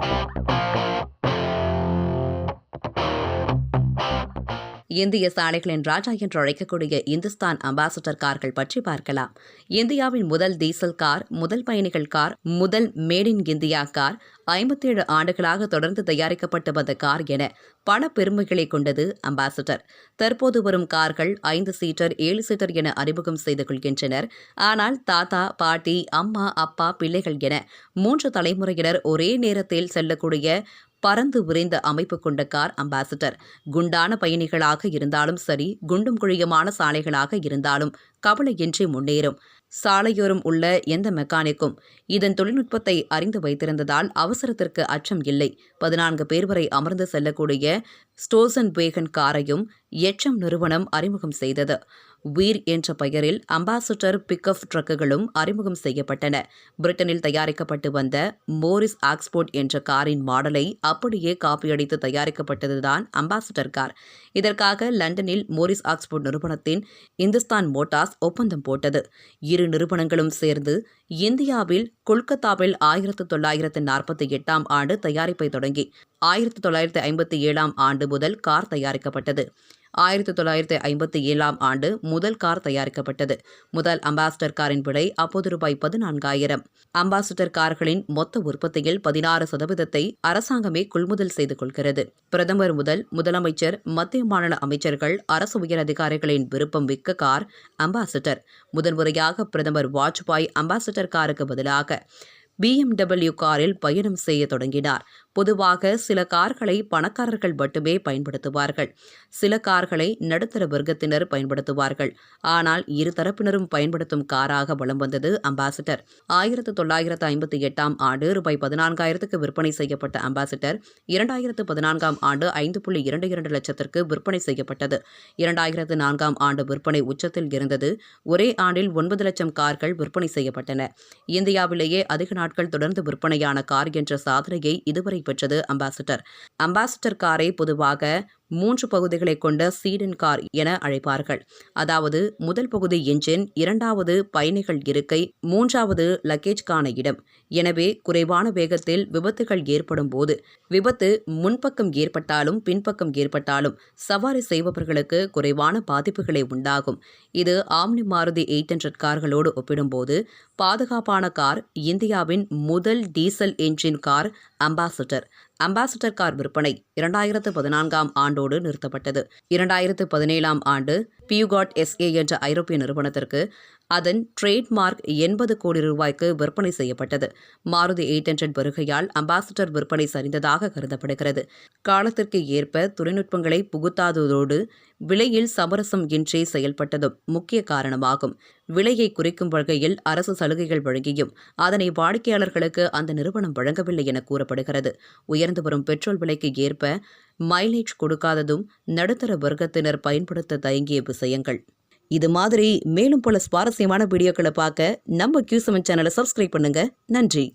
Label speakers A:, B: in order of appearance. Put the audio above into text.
A: Thank you. இந்திய சாலைகளின் ராஜா என்று அழைக்கக்கூடிய இந்துஸ்தான் அம்பாசடர் கார்கள் பற்றி பார்க்கலாம். இந்தியாவின் முதல் டீசல் கார் முதல் பயணிகள் கார் முதல் மேட் இன் இந்தியா கார் ஐம்பத்தேழு ஆண்டுகளாக தொடர்ந்து தயாரிக்கப்பட்டு வந்த கார் என பல பெருமைகளை கொண்டது அம்பாசடர் தற்போது வரும் கார்கள் ஐந்து சீட்டர் ஏழு சீட்டர் என அறிமுகம் செய்து கொள்கின்றனர். ஆனால் தாத்தா பாட்டி அம்மா அப்பா பிள்ளைகள் என மூன்று தலைமுறையினர் ஒரே நேரத்தில் செல்லக்கூடிய பறந்து விரைந்த அமைப்பு கொண்ட கார் அம்பாசிடர். குண்டான பயணிகளாக இருந்தாலும் சரி குண்டும் குழியுமான சாலைகளாக இருந்தாலும் கவலையின்றி முன்னேறும். சாலையோரம் உள்ள எந்த மெக்கானிக்கும் இதன் தொழில்நுட்பத்தை அறிந்து வைத்திருந்ததால் அவசரத்திற்கு அச்சம் இல்லை. பதினான்கு பேர் வரை அமர்ந்து செல்லக்கூடிய ஸ்டோசன் வேகன் காரையும் எச்சம் நிறுவனம் அறிமுகம் செய்தது. வீர் என்ற பெயரில் அம்பாசடர் பிக்அப் ட்ரக்குகளும் அறிமுகம் செய்யப்பட்டன. பிரிட்டனில் தயாரிக்கப்பட்டு வந்த மோரிஸ் ஆக்ஸ்போர்ட் என்ற காரின் மாடலை அப்படியே காப்பியடித்து தயாரிக்கப்பட்டதுதான் அம்பாசடர் கார். இதற்காக லண்டனில் மோரிஸ் ஆக்ஸ்போர்ட் நிறுவனத்தின் இந்துஸ்தான் மோட்டார்ஸ் ஒப்பந்தம் போட்டது. இரு நிறுவனங்களும் சேர்ந்து இந்தியாவில் கொல்கத்தாவில் ஆயிரத்து தொள்ளாயிரத்து நாற்பத்தி எட்டாம் ஆண்டு தயாரிப்பை தொடங்கி ஆயிரத்து தொள்ளாயிரத்து ஐம்பத்தி ஏழாம் ஆண்டு முதல் கார் தயாரிக்கப்பட்டது. ஆயிரத்தி தொள்ளாயிரத்தி ஐம்பத்தி ஏழாம் ஆண்டு முதல் கார் தயாரிக்கப்பட்டது. முதல் அம்பாசிடர் காரின் விலை அப்போது ரூபாய் பதினான்காயிரம். அம்பாசிடர் கார்களின் மொத்த உற்பத்தியில் பதினாறு சதவீதத்தை அரசாங்கமே கொள்முதல் செய்து கொள்கிறது. பிரதமர் முதல் முதலமைச்சர் மத்திய மாநில அமைச்சர்கள் அரசு உயர் அதிகாரிகளின் விருப்பம் மிக்க கார் அம்பாசிடர். முதன்முறையாக பிரதமர் வாஜ்பாய் அம்பாசிடர் காருக்கு பதிலாக பிஎம்டபிள்யூ காரில் பயணம் செய்ய தொடங்கினார். பொதுவாக சில கார்களை பணக்காரர்கள் மட்டுமே பயன்படுத்துவார்கள். சில கார்களை நடுத்தர வர்க்கத்தினர் பயன்படுத்துவார்கள். ஆனால் இரு தரப்பினரும் பயன்படுத்தும் காராக வலம் வந்தது அம்பாசிடர். ஆயிரத்து தொள்ளாயிரத்து ஐம்பத்தி எட்டாம் ஆண்டு ரூபாய் பதினான்காயிரத்துக்கு விற்பனை செய்யப்பட்ட அம்பாசிடர் இரண்டாயிரத்து பதினான்காம் ஆண்டு ஐந்து புள்ளி இரண்டு இரண்டு லட்சத்திற்கு விற்பனை செய்யப்பட்டது. இரண்டாயிரத்து நான்காம் ஆண்டு விற்பனை உச்சத்தில் இருந்தது. ஒரே ஆண்டில் ஒன்பது லட்சம் கார்கள் விற்பனை செய்யப்பட்டன. இந்தியாவிலேயே அதிக நாட்கள் தொடர்ந்து விற்பனையான கார் என்ற சாதனையை இதுவரை பெற்றது அம்பாசிடர். அம்பாசிடர் காரை பொதுவாக மூன்று பகுதிகளை கொண்ட சீடன் கார் என அழைப்பார்கள். அதாவது முதல் பகுதி என்ஜின் இரண்டாவது பயணிகள் இருக்கை மூன்றாவது லக்கேஜ்கான இடம். எனவே குறைவான வேகத்தில் விபத்துகள் ஏற்படும் போது விபத்து முன்பக்கம் ஏற்பட்டாலும் பின்பக்கம் ஏற்பட்டாலும் சவாரி செய்பவர்களுக்கு குறைவான பாதிப்புகளை உண்டாகும். இது ஆம்னி மாருதி எயிட் ஹண்ட்ரட் கார்களோடு ஒப்பிடும்போது பாதுகாப்பான கார் இந்தியாவின் முதல் diesel engine car Ambassador. Ambassador car விற்பனை இரண்டாயிரத்து பதினான்காம் ஆண்டோடு நிறுத்தப்பட்டது. இரண்டாயிரத்து பதினேழாம் ஆண்டு பியூகாட் எஸ்ஏ என்ற ஐரோப்பிய நிறுவனத்திற்கு அதன் ட்ரேட்மார்க் எண்பது கோடி ரூபாய்க்கு விற்பனை செய்யப்பட்டது. மாருதி எயிட் ஹண்ட்ரட் வருகையால் அம்பாசிடர் விற்பனை சரிந்ததாக கருதப்படுகிறது. காலத்திற்கு ஏற்ப தொழில்நுட்பங்களை புகுத்தாததோடு விலையில் சமரசம் இன்றி செயல்பட்டதும் முக்கிய காரணமாகும். விலையை குறைக்கும் வகையில் அரசு சலுகைகள் வழங்கியும் அதனை வாடிக்கையாளர்களுக்கு அந்த நிறுவனம் வழங்கவில்லை என கூறப்படுகிறது. உயர்ந்து வரும் பெட்ரோல் விலைக்கு ஏற்ப மைலேஜ் கொடுக்காததும் நடுத்தர வர்க்கத்தினர் பயன்படுத்த தயங்கிய விஷயங்கள். இது மாதிரி மேலும் பல சுவாரஸ்யமான வீடியோக்களை பார்க்க நம்ம கியூ செவன் சேனலை சப்ஸ்கிரைப் பண்ணுங்க. நன்றி.